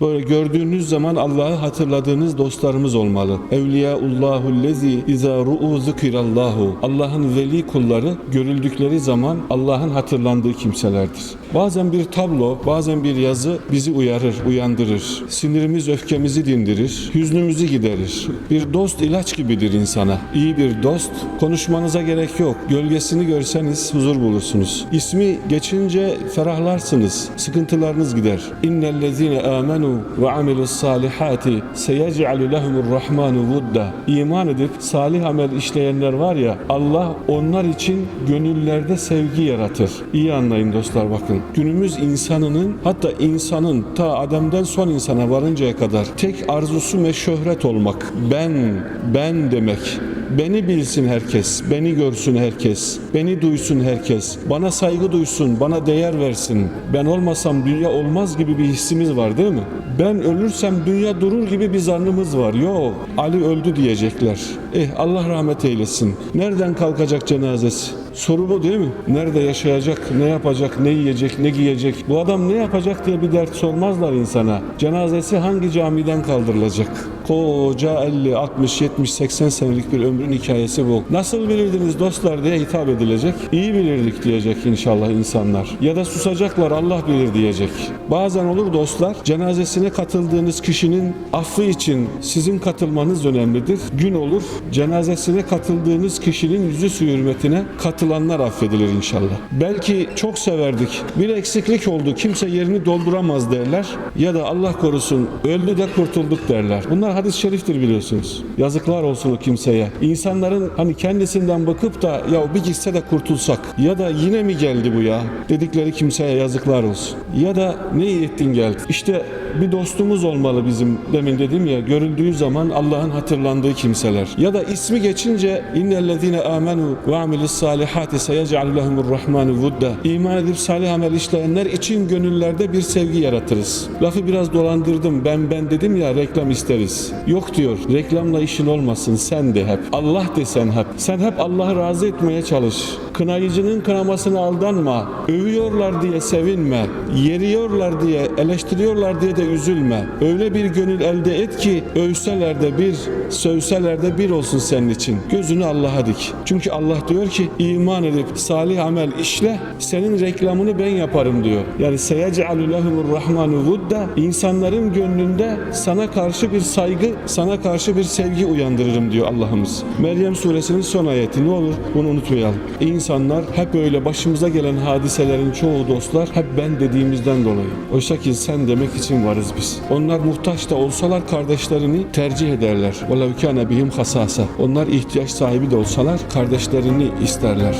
Böyle gördüğünüz zaman Allah'ı hatırladığınız dostlarımız olmalı. Evliyaullahu lezi izâ ru'u zikirallahu. Allah'ın veli kulları görüldükleri zaman Allah'ın hatırlandığı kimselerdir. Bazen bir tablo, bazen bir yazı bizi uyarır, uyandırır. Sinirimiz, öfkemizi dindirir, hüznümüzü giderir. Bir dost ilaç gibidir insana. İyi bir dost, konuşmanıza gerek yok. Gölgesini görseniz huzur bulursunuz. İsmi geçince ferahlarsınız. Sıkıntılarınız gider. İnnellezine amenu ve amilus salihati seyec'alu lehumur rahmanu vudda. İman edip salih amel işleyenler var ya Allah onlar için gönüllerde sevgi yaratır. İyi anlayın dostlar bakın. Günümüz insanının hatta insanın ta Adem'den son insana varıncaya kadar tek arzusu ve şöhret olmak. Ben, ben demek. Beni bilsin herkes, beni görsün herkes, beni duysun herkes, bana saygı duysun, bana değer versin. Ben olmasam dünya olmaz gibi bir hissimiz var değil mi? Ben ölürsem dünya durur gibi bir zannımız var. Yok, Ali öldü diyecekler. Eh Allah rahmet eylesin. Nereden kalkacak cenazesi? Soru bu değil mi? Nerede yaşayacak, ne yapacak, ne yiyecek, ne giyecek? Bu adam ne yapacak diye bir dert sormazlar insana. Cenazesi hangi camiden kaldırılacak? Koca 50, 60, 70, 80 senelik bir ömrün hikayesi bu. Nasıl bilirdiniz dostlar diye hitap edilecek. İyi bilirdik diyecek inşallah insanlar. Ya da susacaklar Allah bilir diyecek. Bazen olur dostlar cenazesine katıldığınız kişinin affı için sizin katılmanız önemlidir. Gün olur cenazesine katıldığınız kişinin yüzü su hürmetine katılanlar affedilir inşallah. Belki çok severdik. Bir eksiklik oldu. Kimse yerini dolduramaz derler. Ya da Allah korusun öldü de kurtulduk derler. Bunlar hadis-i şeriftir biliyorsunuz. Yazıklar olsun o kimseye. İnsanların hani kendisinden bakıp da ya bir gitse de kurtulsak ya da yine mi geldi bu ya dedikleri kimseye yazıklar olsun. Ya da ne iyi ettin geldi. İşte bir dostumuz olmalı bizim demin dedim ya görüldüğü zaman Allah'ın hatırlandığı kimseler. Ya da ismi geçince innellezine amenu ve amilus salihati seyec'alu lehumur rahmanu vudda. İman edip salih amel işleyenler için gönüllerde bir sevgi yaratırız. Lafı biraz dolandırdım. Ben ben dedim ya reklam isteriz. Yok diyor. Reklamla işin olmasın. Sen de hep. Allah desen hep. Sen hep Allah'ı razı etmeye çalış. Kınayıcının kınamasına aldanma. Övüyorlar diye sevinme. Yeriyorlar diye, eleştiriyorlar diye de üzülme. Öyle bir gönül elde et ki övseler de bir, sövseler de bir olsun senin için. Gözünü Allah'a dik. Çünkü Allah diyor ki iman edip salih amel işle senin reklamını ben yaparım diyor. Yani seyec'alu lehumur rahmanu vudda insanların gönlünde sana karşı bir saygı, sana karşı bir sevgi uyandırırım diyor Allah'ımız. Meryem suresinin son ayeti ne olur bunu unutmayalım. İnsanlar hep öyle başımıza gelen hadiselerin çoğu dostlar hep ben dediğimizden dolayı. Oysa ki sen demek için varız biz. Onlar muhtaç da olsalar kardeşlerini tercih ederler. وَلَوْ كَانَ بِهِمْ خَسَاسَ Onlar ihtiyaç sahibi de olsalar kardeşlerini isterler.